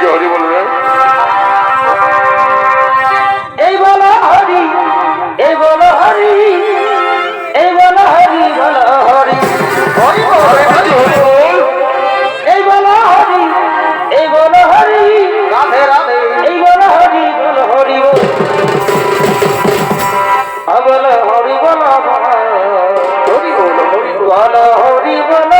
যে হরি বল এই বল হরি এই বল হরি এই বল হরি বল হরি। হরি বল এই বল হরি এই বল হরি। রাধে রাধে। এই বল হরি বল হরি বল। হরি বল। হরি বল হরি বল।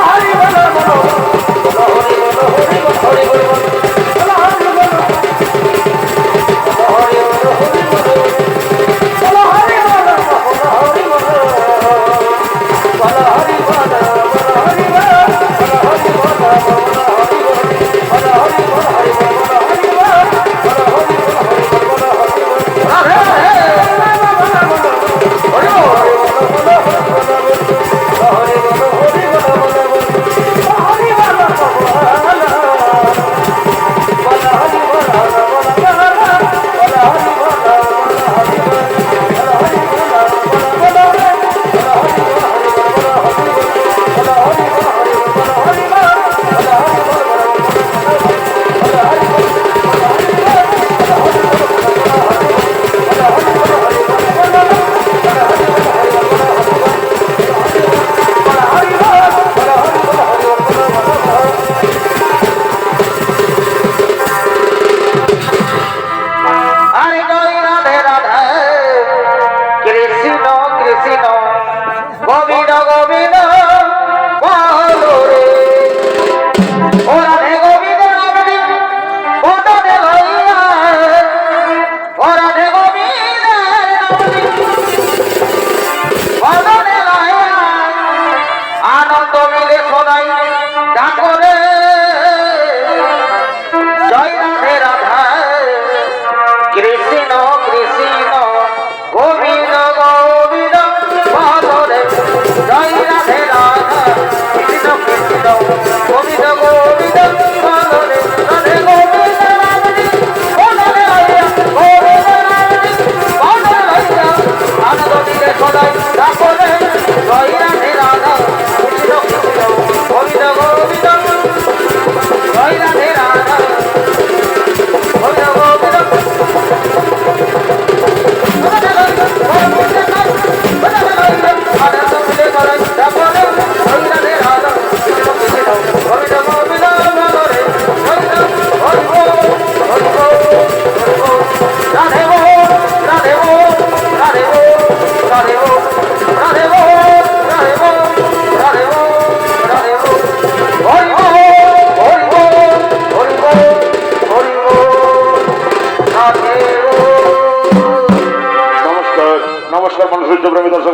সুপ্রমী দর্শক